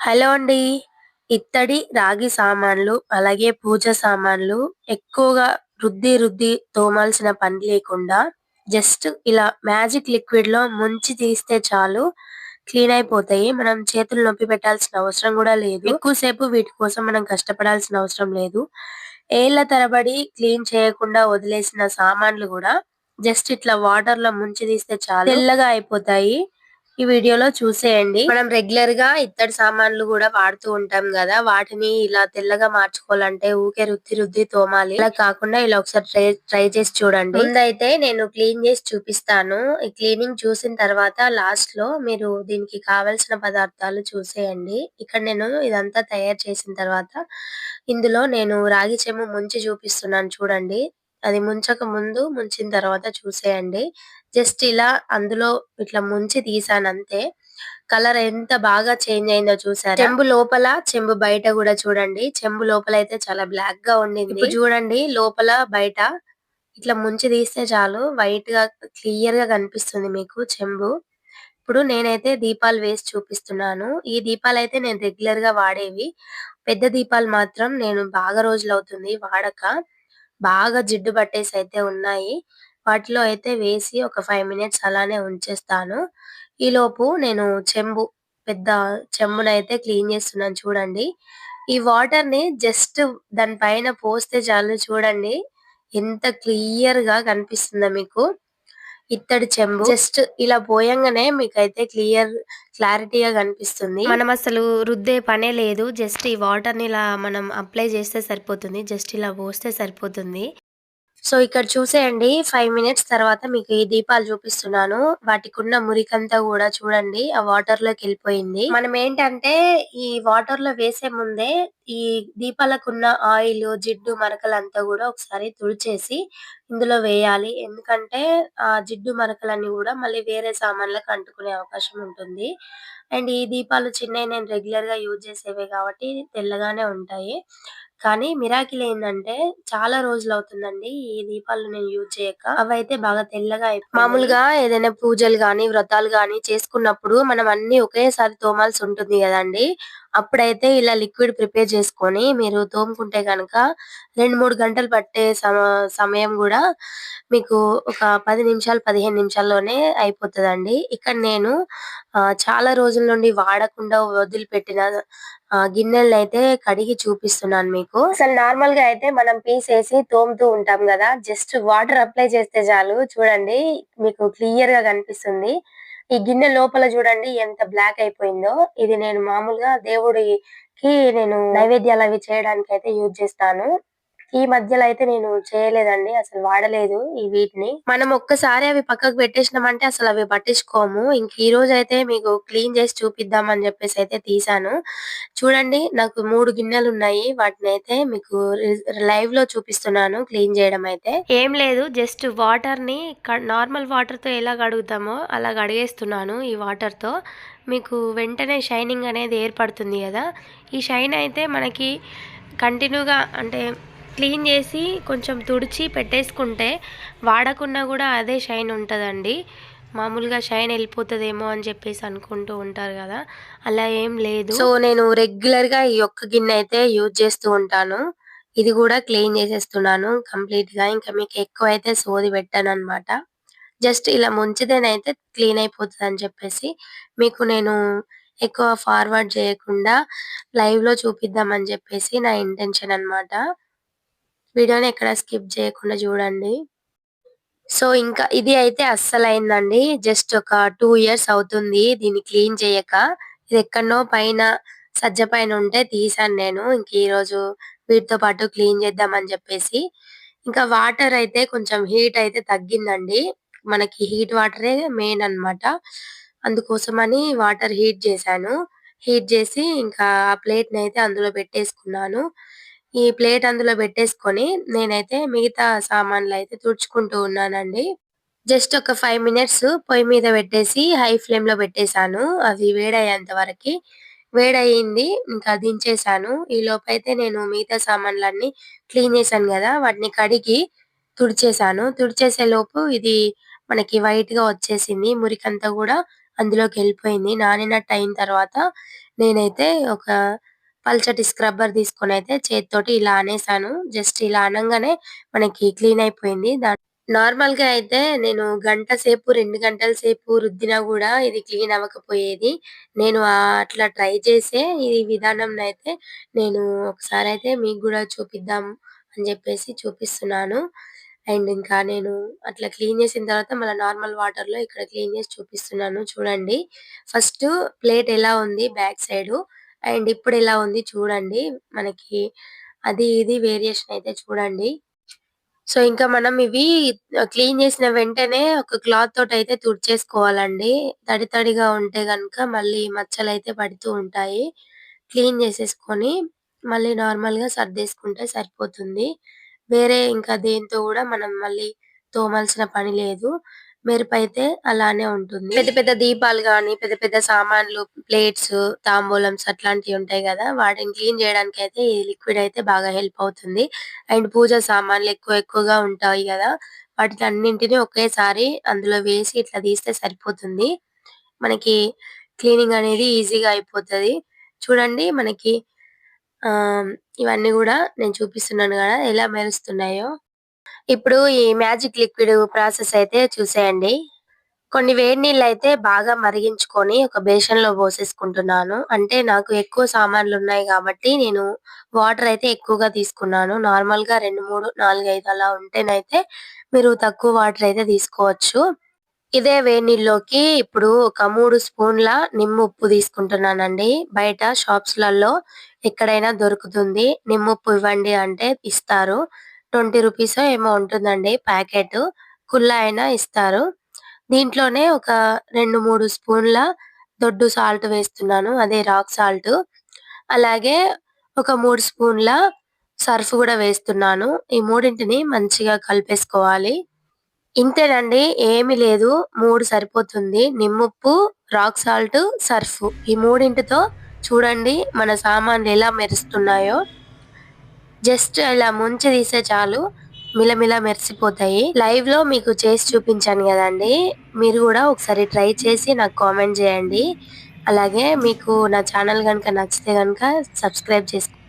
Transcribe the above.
Hello అండి. ఇత్తడి రాగి సామాన్లు అలాగే పూజ సామాన్లు ఎక్కువగా రుద్ది రుద్ది తోమాల్సిన పని లేకుండా జస్ట్ ఇలా మ్యాజిక్ లిక్విడ్లో ముంచి తీస్తే చాలు క్లీన్ అయిపోతాయి. మనం చేతులు నొప్పి పెట్టాల్సిన అవసరం కూడా లేదు. ఎక్కువసేపు వీటి కోసం మనం కష్టపడాల్సిన అవసరం లేదు. ఏళ్ళ తరబడి క్లీన్ చేయకుండా వదిలేసిన సామాన్లు కూడా జస్ట్ ఇట్లా వాటర్లో ముంచి తీస్తే చాలు తెల్లగా అయిపోతాయి. ఈ వీడియోలో చూసేయండి. మనం రెగ్యులర్గా ఇత్తడి సామాన్లు కూడా వాడుతూ ఉంటాం కదా వాటిని ఇలా తెల్లగా మార్చుకోవాలంటే ఊకే రుద్ది రుద్ది తోమాలి. ఇలా కాకుండా ఇలా ఒకసారి ట్రై ట్రై చేసి చూడండి. ముందైతే నేను క్లీన్ చేసి చూపిస్తాను. ఈ క్లీనింగ్ చూసిన తర్వాత లాస్ట్లో మీరు దీనికి కావలసిన పదార్థాలు చూసేయండి. ఇక్కడ నేను ఇదంతా తయారు చేసిన తర్వాత ఇందులో నేను రాగి చెంబు ముంచి చూపిస్తున్నాను చూడండి. అది ముంచక ముందు ముంచిన తర్వాత చూసేయండి. జస్ట్ ఇలా అందులో ఇట్లా ముంచి తీసాను అంతే కలర్ ఎంత బాగా చేంజ్ అయిందో చూసారా? చెంబు లోపల చెంబు బయట కూడా చూడండి. చెంబు లోపల అయితే చాలా బ్లాక్గా ఉండింది. చూడండి లోపల బయట ఇట్లా ముంచి తీస్తే చాలు. వైట్గా క్లియర్గా కనిపిస్తుంది మీకు చెంబు. ఇప్పుడు నేనైతే దీపాలు వేసి చూపిస్తున్నాను. ఈ దీపాలు అయితే నేను రెగ్యులర్గా వాడేవి. పెద్ద దీపాలు మాత్రం నేను బాగా రోజులు అవుతుంది వాడక. బాగా జిడ్డు పట్టేసి అయితే ఉన్నాయి. వాటిలో అయితే వేసి ఒక ఫైవ్ మినిట్స్ అలానే ఉంచేస్తాను. ఈ లోపు నేను చెంబు పెద్ద చెంబునైతే క్లీన్ చేస్తున్నాను చూడండి. ఈ వాటర్ని జస్ట్ దాని పైన పోస్తే చాలు చూడండి. ఎంత క్లియర్గా కనిపిస్తుందో మీకు. ఇత్తడి చెంబు. జస్ట్ ఇలా పోయంగానే మీకైతే క్లియర్ క్లారిటీగా కనిపిస్తుంది. మనం అసలు రుద్దే పనే లేదు. జస్ట్ ఈ వాటర్ని ఇలా మనం అప్లై చేస్తే సరిపోతుంది. జస్ట్ ఇలా పోస్తే సరిపోతుంది. సో ఇక్కడ చూసేయండి ఫైవ్ మినిట్స్ తర్వాత మీకు ఈ దీపాలు చూపిస్తున్నాను. వాటికి ఉన్న మురికంతా కూడా చూడండి ఆ వాటర్లోకి వెళ్ళిపోయింది. మనం ఏంటంటే ఈ వాటర్లో వేసే ముందే ఈ దీపాలకున్న ఆయిల్ జిడ్డు మరకలంతా కూడా ఒకసారి తుడిచేసి ఇందులో వేయాలి. ఎందుకంటే ఆ జిడ్డు మరకలన్నీ కూడా మళ్ళీ వేరే సామాన్లకు అంటుకునే అవకాశం ఉంటుంది. అండ్ ఈ దీపాలు చిన్నవి నేను రెగ్యులర్గా యూజ్ చేసేవి కాబట్టి తెల్లగానే ఉంటాయి. కానీ మిరాకిల్ ఏంటంటే చాలా రోజులు అవుతుందండి ఈ దీపాలు నేను యూజ్ చేయక అవైతే బాగా తెల్లగా మామూలుగా ఏదైనా పూజలు గాని వ్రతాలు గాని చేసుకున్నప్పుడు మనం అన్ని ఒకేసారి తోమాల్సి ఉంటుంది కదండి. అప్పుడైతే ఇలా లిక్విడ్ ప్రిపేర్ చేసుకొని మీరు తోముకుంటే కనుక రెండు మూడు గంటలు పట్టే సమ- సమయం కూడా మీకు ఒక పది నిమిషాలు పదిహేను నిమిషాల్లోనే అయిపోతుందండి. ఇక్కడ నేను ఆ, చాలా రోజుల నుండి వాడకుండా వదిలిపెట్టిన గిన్నెలను అయితే కడిగి చూపిస్తున్నాను మీకు. అసలు నార్మల్గా అయితే మనం పీస్ వేసి తోముతూ ఉంటాం కదా జస్ట్ వాటర్ అప్లై చేస్తే చాలు. చూడండి మీకు క్లియర్గా కనిపిస్తుంది. ఈ గిన్నె లోపల చూడండి ఎంత బ్లాక్ అయిపోయిందో. ఇది నేను మామూలుగా దేవుడికి నేను నైవేద్యాలు అవి చేయడానికి అయితే యూజ్ చేస్తాను. ఈ మధ్యలో అయితే నేను చేయలేదండి అసలు వాడలేదు ఈ వీటిని. మనం ఒక్కసారి అవి పక్కకు పెట్టేసినామంటే అసలు అవి పట్టించుకోము. ఇంక ఈ రోజు అయితే మీకు క్లీన్ చేసి చూపిద్దాం అని చెప్పేసి అయితే తీసాను చూడండి నాకు మూడు గిన్నెలు ఉన్నాయి. వాటిని అయితే మీకు లైవ్లో చూపిస్తున్నాను క్లీన్ చేయడం అయితే. ఏం లేదు జస్ట్ వాటర్ని నార్మల్ వాటర్తో ఎలా కడుగుతామో అలా కడిగేస్తున్నాను ఈ వాటర్తో. మీకు వెంటనే షైనింగ్ అనేది ఏర్పడుతుంది కదా. ఈ షైన్ అయితే మనకి కంటిన్యూగా అంటే క్లీన్ చేసి కొంచెం తుడిచి పెట్టేసుకుంటే వాడకున్నా కూడా అదే షైన్ ఉంటుందండి. మామూలుగా షైన్ వెళ్ళిపోతుందేమో అని చెప్పేసి అనుకుంటూ ఉంటారు కదా. అలా ఏం లేదు. సో నేను రెగ్యులర్గా ఈ ఒక్క గిన్నె అయితే యూజ్ చేస్తూ ఉంటాను. ఇది కూడా క్లీన్ చేసేస్తున్నాను కంప్లీట్గా. ఇంకా మీకు ఎక్కువ అయితే సోది పెట్టాను అనమాట జస్ట్ ఇలా ముంచితేనైతే క్లీన్ అయిపోతుంది అని చెప్పేసి మీకు నేను ఎక్కువ ఫార్వర్డ్ చేయకుండా లైవ్లో చూపిద్దామని చెప్పేసి నా ఇంటెన్షన్ అనమాట వీడియోని ఎక్కడ స్కిప్ చేయకుండా చూడండి. సో ఇంకా ఇది అయితే అస్సలు అయిందండి జస్ట్ ఒక టూ ఇయర్స్ అవుతుంది దీన్ని క్లీన్ చేయక. ఇది ఎక్కడనో పైన సజ్జ పైన ఉంటే తీసాను నేను. ఇంక ఈ రోజు వీటితో పాటు క్లీన్ చేద్దామని చెప్పేసి. ఇంకా వాటర్ అయితే కొంచెం హీట్ అయితే తగ్గిందండి. మనకి హీట్ వాటరే మెయిన్ అన్నమాట. అందుకోసమని వాటర్ హీట్ చేశాను. హీట్ చేసి ఇంకా ఆ ప్లేట్ని అయితే అందులో పెట్టేసుకున్నాను. ఈ ప్లేట్ అందులో పెట్టేసుకొని నేనైతే మిగతా సామాన్లు అయితే తుడుచుకుంటూ ఉన్నానండి. జస్ట్ ఒక ఫైవ్ మినిట్స్ పొయ్యి మీద పెట్టేసి హై ఫ్లేమ్లో పెట్టేశాను. అది వేడయ్యేంత వరకు వేడయింది ఇంకా దించేసాను ఈ లోపైతే నేను మిగతా సామాన్లన్నీ క్లీన్ చేశాను కదా వాటిని కడిగి తుడిచేసాను తుడిచేసే లోపు ఇది మనకి వైట్గా వచ్చేసింది మురికంతా కూడా అందులోకి వెళ్ళిపోయింది. నానినట్టు అయిన తర్వాత నేనైతే ఒక పల్చటి స్క్రబ్బర్ తీసుకొని అయితే చేతితోటి ఇలా అనేసాను. జస్ట్ ఇలా అనంగానే మనకి క్లీన్ అయిపోయింది. నార్మల్గా అయితే నేను గంట సేపు రెండు గంటల సేపు రుద్దినా కూడా ఇది క్లీన్ అవ్వకపోయేది. నేను అట్లా ట్రై చేసే ఈ విధానం అయితే నేను ఒకసారి అయితే మీకు కూడా చూపిద్దాం అని చెప్పేసి చూపిస్తున్నాను. అండ్ ఇంకా నేను అట్లా క్లీన్ చేసిన తర్వాత మళ్ళీ నార్మల్ వాటర్లో ఇక్కడ క్లీన్ చేసి చూపిస్తున్నాను. చూడండి. ఫస్ట్ ప్లేట్ ఎలా ఉంది బ్యాక్ సైడ్? అండ్ ఇప్పుడు ఎలా ఉంది చూడండి. మనకి అది ఇది వేరియేషన్ అయితే చూడండి. సో ఇంకా మనం ఇవి క్లీన్ చేసిన వెంటనే ఒక క్లాత్ తోటి అయితే తుడిచేసుకోవాలండి. తడి తడిగా ఉంటే గనుక మళ్ళీ మచ్చలు అయితే పడుతూ ఉంటాయి. క్లీన్ చేసేసుకొని మళ్ళీ నార్మల్గా సర్దేసుకుంటే సరిపోతుంది. వేరే ఇంకా దేంతో కూడా మనం మళ్ళీ తోమాల్సిన పని లేదు. మెరుపు అయితే అలానే ఉంటుంది. పెద్ద పెద్ద దీపాలు గాని పెద్ద పెద్ద సామాన్లు ప్లేట్స్ తాంబూలమ్స్ అట్లాంటివి ఉంటాయి కదా వాటిని క్లీన్ చేయడానికి అయితే ఈ లిక్విడ్ అయితే బాగా హెల్ప్ అవుతుంది. అండ్ పూజ సామాన్లు ఎక్కువ ఎక్కువగా ఉంటాయి కదా వాటిని అన్నింటినీ ఒకేసారి అందులో వేసి ఇట్లా తీస్తే సరిపోతుంది. మనకి క్లీనింగ్ అనేది ఈజీగా అయిపోతుంది. చూడండి మనకి ఆ ఇవన్నీ కూడా నేను చూపిస్తున్నాను కదా ఎలా మెరుస్తున్నాయో. ఇప్పుడు ఈ మ్యాజిక్ లిక్విడ్ ప్రాసెస్ అయితే చూసేయండి. కొన్ని వేడి నీళ్ళు అయితే బాగా మరిగించుకొని ఒక బేషన్లో పోసేసుకుంటున్నాను. అంటే నాకు ఎక్కువ సామాన్లు ఉన్నాయి కాబట్టి నేను వాటర్ అయితే ఎక్కువగా తీసుకున్నాను. నార్మల్గా రెండు మూడు నాలుగు ఐదు అలా ఉంటేనైతే మీరు తక్కువ వాటర్ అయితే తీసుకోవచ్చు. ఇదే వేడి నీళ్ళలోకి ఇప్పుడు ఒక మూడు స్పూన్ల నిమ్మ ఉప్పు తీసుకుంటున్నానండి. బయట షాప్స్లలో ఎక్కడైనా దొరుకుతుంది. నిమ్మ ఉప్పు ఇవ్వండి అంటే ఇస్తారు. ట్వంటీ రూపీస్ ఏమో ఉంటుందండి ప్యాకెట్. కుల్లా అయినా ఇస్తారు. దీంట్లోనే ఒక రెండు మూడు స్పూన్ల దొడ్డు సాల్ట్ వేస్తున్నాను అదే రాక్ సాల్ట్. అలాగే ఒక మూడు స్పూన్ల సర్ఫ్ కూడా వేస్తున్నాను. ఈ మూడింటిని మంచిగా కలిపేసుకోవాలి. ఇంతేనండి ఏమి లేదు మూడు సరిపోతుంది. నిమ్ముప్పు రాక్ సాల్ట్ సర్ఫ్. ఈ మూడింటితో చూడండి మన సామాన్లు ఎలా మెరుస్తున్నాయో. జస్ట్ ఇలా ముంచి తీసే చాలు. మిలమిల మెరిసిపోతాయి. లైవ్లో మీకు చేసి చూపించాను కదండి. మీరు కూడా ఒకసారి ట్రై చేసి నాకు కామెంట్ చేయండి. అలాగే మీకు నా ఛానల్ కనుక నచ్చితే కనుక సబ్స్క్రైబ్ చేసుకోండి.